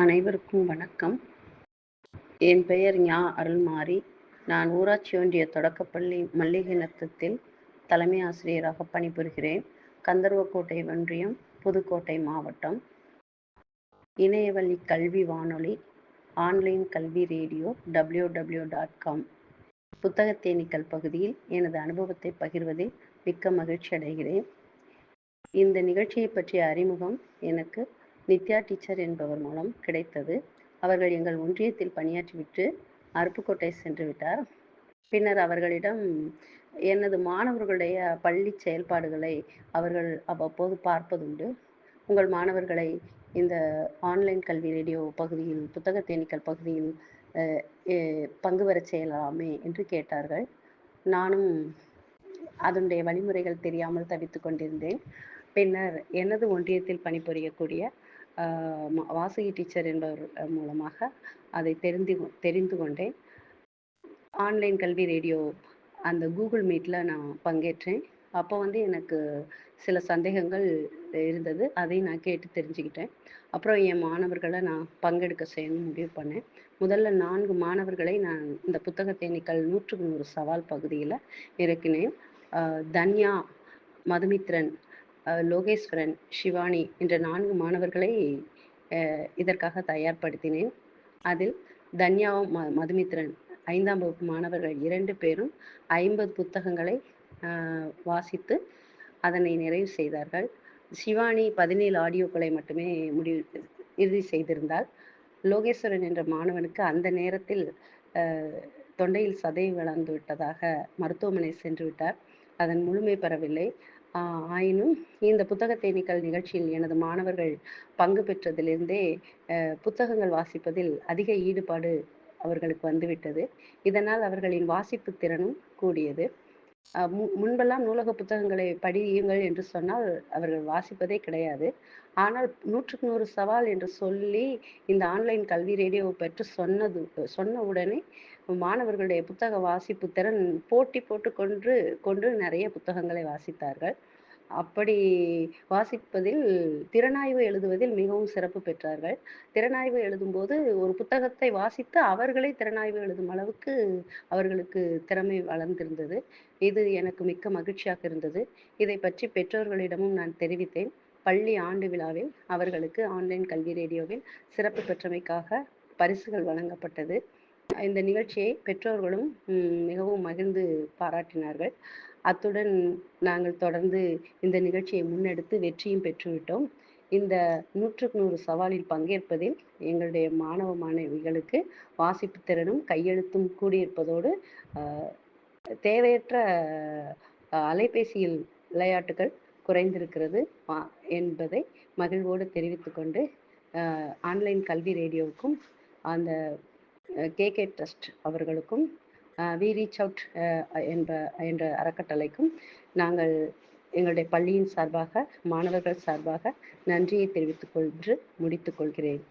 அனைவருக்கும் வணக்கம். என் பெயர் ஞா அருள்மாரி. நான் ஊராட்சி ஒன்றிய தொடக்கப்பள்ளி மல்லிகை நத்தத்தில் தலைமை ஆசிரியராக பணிபுரிகிறேன். கந்தர்வக்கோட்டை ஒன்றியம் புதுக்கோட்டை மாவட்டம். இணையவழி கல்வி வானொலி ஆன்லைன் கல்வி radio W W dot com. புத்தகத்தேனீக்கள் பகுதியில் எனது அனுபவத்தை பகிர்வதில் மிக்க மகிழ்ச்சி அடைகிறேன். இந்த நிகழ்ச்சியை பற்றிய அறிமுகம் எனக்கு நித்யா டீச்சர் என்பவர் மூலம் கிடைத்தது. அவர்கள் எங்கள் ஒன்றியத்தில் பணியாற்றிவிட்டு அருப்புக்கோட்டை சென்று விட்டார். பின்னர் அவர்களிடம் எனது மாணவர்களுடைய பள்ளி செயல்பாடுகளை அவர்கள் அவ்வப்போது பார்ப்பதுண்டு. உங்கள் மாணவர்களை இந்த ஆன்லைன் கல்வி ரேடியோ பகுதியில் புத்தக தேனீக்கள் பகுதியில் பங்கு பெறச் செய்யலாமே என்று கேட்டார்கள். நானும் அதனுடைய வழிமுறைகள் தெரியாமல் தவித்து கொண்டிருந்தேன். பின்னர் எனது ஒன்றியத்தில் பணிபுரியக்கூடிய வாசகி டீச்சர் என்பவர் மூலமாக அதை தெரிந்து தெரிந்து கொண்டேன். ஆன்லைன் கல்வி ரேடியோ அந்த கூகுள் மீட்டில் நான் பங்கேற்றேன். அப்போ வந்து எனக்கு சில சந்தேகங்கள் இருந்தது. அதை நான் கேட்டு தெரிஞ்சுக்கிட்டேன். அப்புறம் என் மாணவர்களை நான் பங்கெடுக்க செய்யணும் முடிவு பண்ணேன். முதல்ல நான்கு மாணவர்களை நான் இந்த புத்தகத்தை நிக்கல் நூற்றுக்கு நூறு சவால் பகுதியில் இறக்கினேன். தன்யா மதுமித்ரன் லோகேஸ்வரன் சிவானி என்ற நான்கு மாணவர்களை இதற்காக தயார்படுத்தினேன். அதில் தன்யாவும் மதுமித்ரன் ஐந்தாம் வகுப்பு மாணவர்கள் இரண்டு பேரும் ஐம்பது புத்தகங்களை வாசித்து அதனை நிறைவு செய்தார்கள். சிவானி பதினேழு ஆடியோக்களை மட்டுமே முடிவு இறுதி செய்திருந்தால் லோகேஸ்வரன் என்ற மாணவனுக்கு அந்த நேரத்தில் தொண்டையில் சதை வளர்ந்து விட்டதாக மருத்துவமனை சென்று விட்டார். அதன் முழுமை பெறவில்லை. ஆயினும் இந்த புத்தக தேனீக்கள் நிகழ்ச்சியில் எனது மாணவர்கள் பங்கு பெற்றதிலிருந்தே புத்தகங்கள் வாசிப்பதில் அதிக ஈடுபாடு அவர்களுக்கு வந்துவிட்டது. இதனால் அவர்களின் வாசிப்பு திறனும் கூடியது. முன்பெல்லாம் நூலக புத்தகங்களை படியுங்கள் என்று சொன்னால் அவர்கள் வாசிப்பதே கிடையாது. ஆனால் நூற்றுக்கு நூறு சவால் என்று சொல்லி இந்த ஆன்லைன் கல்வி ரேடியோவை பெற்று சொன்னது சொன்ன உடனே மாணவர்களுடைய புத்தக வாசிப்பு திறன் போட்டி போட்டு கொண்டு நிறைய புத்தகங்களை வாசித்தார்கள். அப்படி வாசிப்பதில் திறனாய்வு எழுதுவதில் மிகவும் சிறப்பு பெற்றார்கள். திறனாய்வு எழுதும்போது ஒரு புத்தகத்தை வாசித்து அவர்களே திறனாய்வு எழுதும் அளவுக்கு அவர்களுக்கு திறமை வளர்ந்திருந்தது. இது எனக்கு மிக்க மகிழ்ச்சியாக இருந்தது. இதை பற்றி பெற்றோர்களிடமும் நான் தெரிவித்தேன். பள்ளி ஆண்டு விழாவில் அவர்களுக்கு ஆன்லைன் கல்வி ரேடியோவில் சிறப்பு பெற்றமைக்காக பரிசுகள் வழங்கப்பட்டது. இந்த நிகழ்ச்சியை பெற்றோர்களும் மிகவும் மகிழ்ந்து பாராட்டினார்கள். அத்துடன் நாங்கள் தொடர்ந்து இந்த நிகழ்ச்சியை முன்னெடுத்து வெற்றியும் பெற்றுவிட்டோம். இந்த நூற்றுக்கு நூறு சவாலில் பங்கேற்பதில் எங்களுடைய மாணவ மாணவிகளுக்கு வாசிப்பு திறனும் கையெழுத்தும் கூடியிருப்பதோடு தேவையற்ற அலைபேசியில் விளையாட்டுகள் குறைந்திருக்கிறது என்பதை மகிழ்வோடு தெரிவித்துக்கொண்டு ஆன்லைன் கல்வி ரேடியோவுக்கும் அந்த கேகே ட்ரஸ்ட் அவர்களுக்கும் வி ரீச் அவுட் என்ற என்ற அறக்கட்டளைக்கும் நாங்கள் எங்களுடைய பள்ளியின் சார்பாக மாணவர்கள் சார்பாக நன்றியை தெரிவித்துக் கொண்டு முடித்துக் கொள்கிறேன்.